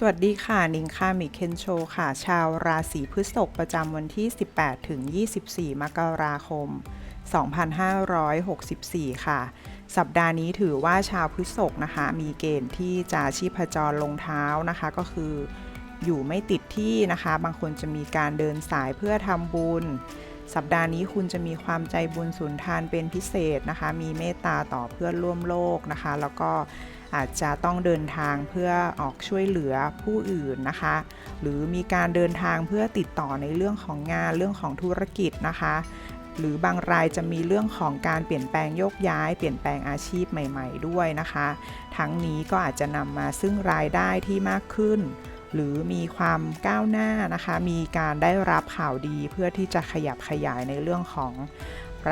สวัสดีค่ะ นิงค่ะมิเคนโชค่ะ ชาวราศีพฤษภประจำวันที่ 18 ถึง 24 มกราคม 2564 ค่ะ สัปดาห์นี้ถือว่าชาวพฤษภนะคะ มีเกณฑ์ที่จะชีพจรลงเท้านะคะ ก็คืออยู่ไม่ติดที่นะคะ บางคนจะมีการเดินสายเพื่อทำบุญ สัปดาห์นี้คุณจะมีความใจบุญสุนทานเป็นพิเศษนะคะ มีเมตตาต่อเพื่อนร่วมโลกนะคะ แล้วก็อาจจะต้องเดินทางเพื่อออกช่วยเหลือผู้อื่นนะคะ หรือมีการเดินทางเพื่อติดต่อในเรื่องของงานเรื่องของธุรกิจนะคะ หรือบางรายจะมีเรื่องของการเปลี่ยนแปลงโยกย้าย เปลี่ยนแปลงอาชีพใหม่ ๆ ด้วยนะคะ ทั้งนี้ก็อาจจะนำมาซึ่งรายได้ที่มากขึ้น หรือมีความก้าวหน้านะคะ มีการได้รับข่าวดีเพื่อที่จะขยับขยายในเรื่องของ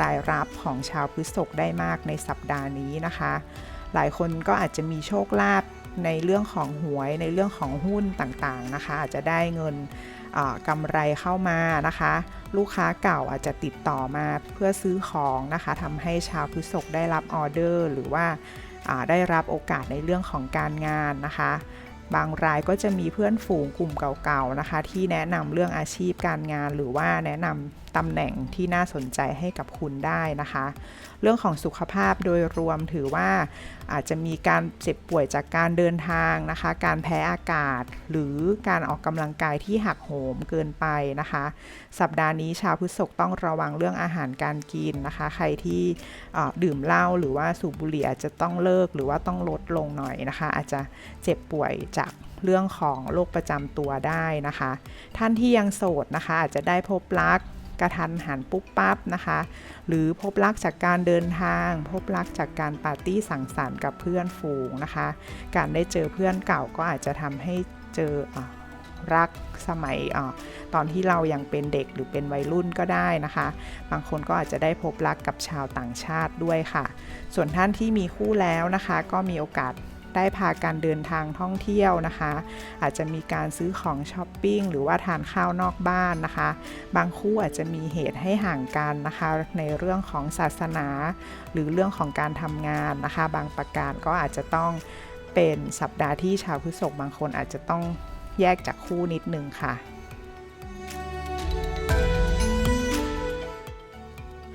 รายรับของชาวพฤษภได้มากในสัปดาห์นี้นะคะ หลายคนก็อาจจะมีโชคลาภในเรื่องของหวยในเรื่องของหุ้นต่างๆนะคะ อาจจะได้เงินกำไรเข้ามานะคะ ลูกค้าเก่าอาจจะติดต่อมาเพื่อซื้อของนะคะทำให้ชาวพฤษภได้รับออเดอร์ หรือว่าได้รับโอกาสในเรื่องของการงานนะคะ บางรายก็จะมีเพื่อนฝูงกลุ่มเก่าๆนะคะ ที่แนะนำเรื่องอาชีพการงานหรือว่าแนะนำตำแหน่งที่น่าสนใจให้กับคุณได้นะคะ เรื่องของสุขภาพโดยรวมถือว่าอาจจะมีการเจ็บป่วยจากการเดินทางนะคะ การแพ้อากาศ หรือการออกกำลังกายที่หักโหมเกินไปนะคะ สัปดาห์นี้ชาวพฤษภต้องระวังเรื่องอาหารการกินนะคะ ใครที่ดื่มเหล้าหรือว่าสูบบุหรี่อาจจะต้องเลิกหรือว่าต้องลดลงหน่อยนะคะ อาจจะเจ็บป่วยจากเรื่องของโรคประจำตัวได้นะคะ ท่านที่ยังโสดนะคะอาจจะได้พบรักกระทันหันปุ๊บปั๊บนะคะ หรือพบรักจากการเดินทาง พบรักจากการปาร์ตี้สังสรรค์กับเพื่อนฝูงนะคะ การได้เจอเพื่อนเก่าก็อาจจะทำให้เจออรักสมัยอตอนที่เรายังเป็นเด็กหรือเป็นวัยรุ่นก็ได้นะคะ บางคนก็อาจจะได้พบรักกับชาวต่างชาติด้วยค่ะ ส่วนท่านที่มีคู่แล้วนะคะ ก็มีโอกาส ได้พาการเดินทางท่องเที่ยวนะคะ อาจจะมีการซื้อของช้อปปิ้งหรือว่าทานข้าวนอกบ้านนะคะ บางคู่อาจจะมีเหตุให้ห่างกันนะคะ ในเรื่องของศาสนา หรือเรื่องของการทำงานนะคะ บางประการก็อาจจะต้องเป็นสัปดาห์ที่ชาวพฤษภบางคนอาจจะต้องแยกจากคู่นิดนึงค่ะ